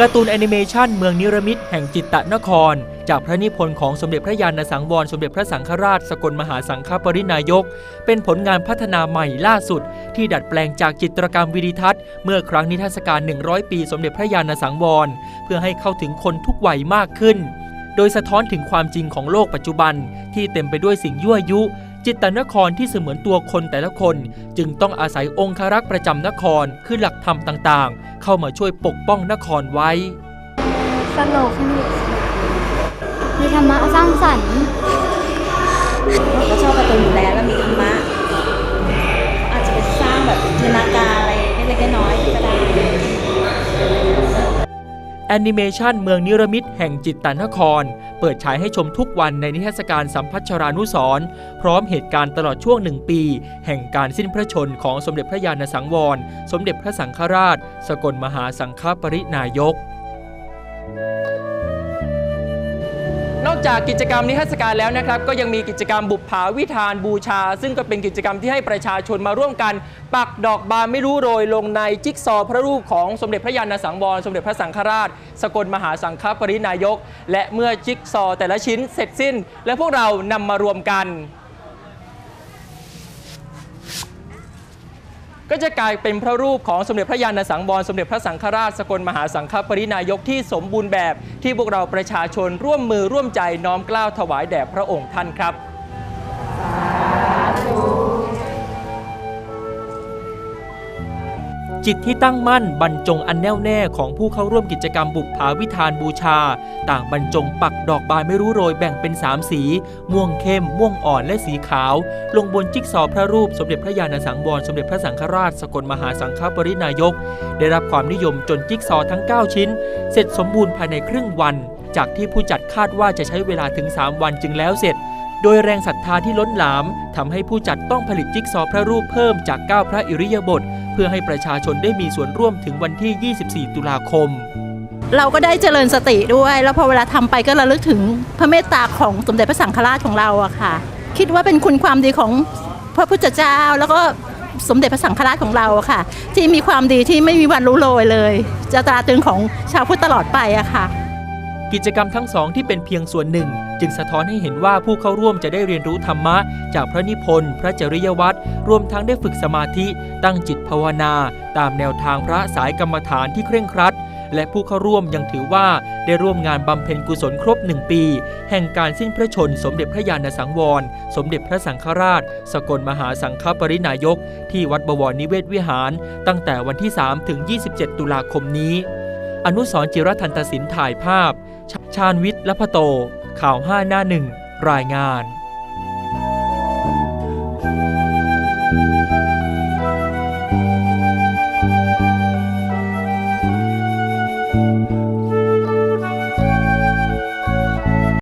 การ์ตูนแอนิเมชันเมืองนิรมิตแห่งจิตตะนคร จากพระนิพนธ์ของสมเด็จพระยาณสังวรสมเด็จพระสังฆราชสกลมหาสังฆปรินายก เป็นผลงานพัฒนาใหม่ล่าสุด ที่ดัดแปลงจากจิตรกรรมวิดิทัศน์เมื่อครั้งนิทรรศการ 100 ปีสมเด็จพระยาณสังวร เพื่อให้เข้าถึงคนทุกวัยมากขึ้น โดยสะท้อนถึงความจริงของโลกปัจจุบัน ที่เต็มไปด้วยสิ่งยั่วยุ จิตตนครที่เสมือนตัวคนแต่ละคน จึงต้องอาศัยองครักษ์ประจำนครคือหลักธรรมต่างๆ เข้ามาช่วยปกป้องนครไว้ สนุกสนุกมีธรรมะสร้างสรรค์ แอนิเมชันเมืองนิรมิตแห่งจิตตนคร เปิดฉายให้ชมทุกวันในนิทรรศการสัมพัชรานุสร์พร้อมเหตุการณ์ตลอดช่วงหนึ่งปี แห่งการสิ้นพระชนของสมเด็จพระยาณสังวร สมเด็จพระสังฆราช สกลมหาสังฆปรินายก อกจากกิจกรรมนิทรรศการแล้วนะครับ ก็ยังมีกิจกรรมบุปผาวิธานบูชา ซึ่งก็เป็นกิจกรรมที่ให้ประชาชนมาร่วมกัน ปักดอกบานไม่รู้โรยลงในจิ๊กซอว์พระรูปของสมเด็จพระยาณสังวรสมเด็จพระสังฆราช สกลมหาสังฆปรินายก และเมื่อจิ๊กซอว์แต่ละชิ้นเสร็จสิ้น และพวกเรานำมารวมกัน ก็จะกลายเป็นพระรูปของสมเด็จพระยาณสังวรสมเด็จพระสังฆราชสกลมหาสังฆปรินายกที่สมบูรณ์แบบ ที่พวกเราประชาชนร่วมมือร่วมใจน้อมกล้าวถวายแด่พระองค์ท่านครับ จิตที่ตั้งมั่นบรรจงอันแน่วแน่ของผู้เข้าร่วมกิจกรรมบุปผาวิธานบูชา ต่างบรรจงปักดอกบานไม่รู้โรยแบ่งเป็น3สี ม่วงเข้ม ม่วงอ่อนและสีขาว ลงบนจิ๊กซอว์พระรูปสมเด็จพระยาณสังวรสมเด็จพระสังฆราชสกลมหาสังฆปรินายก ได้รับความนิยมจนจิ๊กซอว์ทั้ง 9 ชิ้น เสร็จสมบูรณ์ภายในครึ่งวัน จากที่ผู้จัดคาดว่าจะใช้เวลาถึง 3 วันจึงแล้วเสร็จ โดยแรงศรัทธาที่ล้นหลามทำให้ผู้จัดต้องผลิตจิ๊กซอว์พระรูปเพิ่มจาก 9 พระอิริยาบถเพื่อให้ประชาชนได้มีส่วนร่วมถึงวันที่ 24 ตุลาคม เราก็ได้เจริญสติด้วย แล้วพอเวลาทำไปก็ระลึกถึงพระเมตตาของสมเด็จพระสังฆราชของเราอะค่ะ คิดว่าเป็นคุณความดีของพระพุทธเจ้าแล้วก็สมเด็จพระสังฆราชของเราอะค่ะ ที่มีความดีที่ไม่มีวันรู้โรยเลย จะตราตรึงของชาวพุทธตลอดไปอะค่ะ กิจกรรมทั้งสองที่เป็นเพียงส่วนหนึ่ง จึงสะท้อนให้เห็นว่าผู้เข้าร่วมจะได้เรียนรู้ธรรมะ จากพระนิพนธ์พระจริยวัตรรวมทั้งได้ฝึกสมาธิ ตั้งจิตภาวนา ตามแนวทางพระสายกรรมฐานที่เคร่งครัด และผู้เข้าร่วมยังถือว่าได้ร่วมงานบำเพ็ญกุศลครบหนึ่งปี แห่งการสิ้นพระชนสมเด็จพระยาณสังวร สมเด็จพระสังฆราช สกลมหาสังฆปรินายก ที่วัดบวรนิเวศวิหาร ตั้งแต่วันที่ 3 ถึง 27 ตุลาคมนี้ อนุสรจิรทันตสินถ่ายภาพ ชาญวิทย์และพโต ข่าว 5 หน้าหนึ่ง รายงาน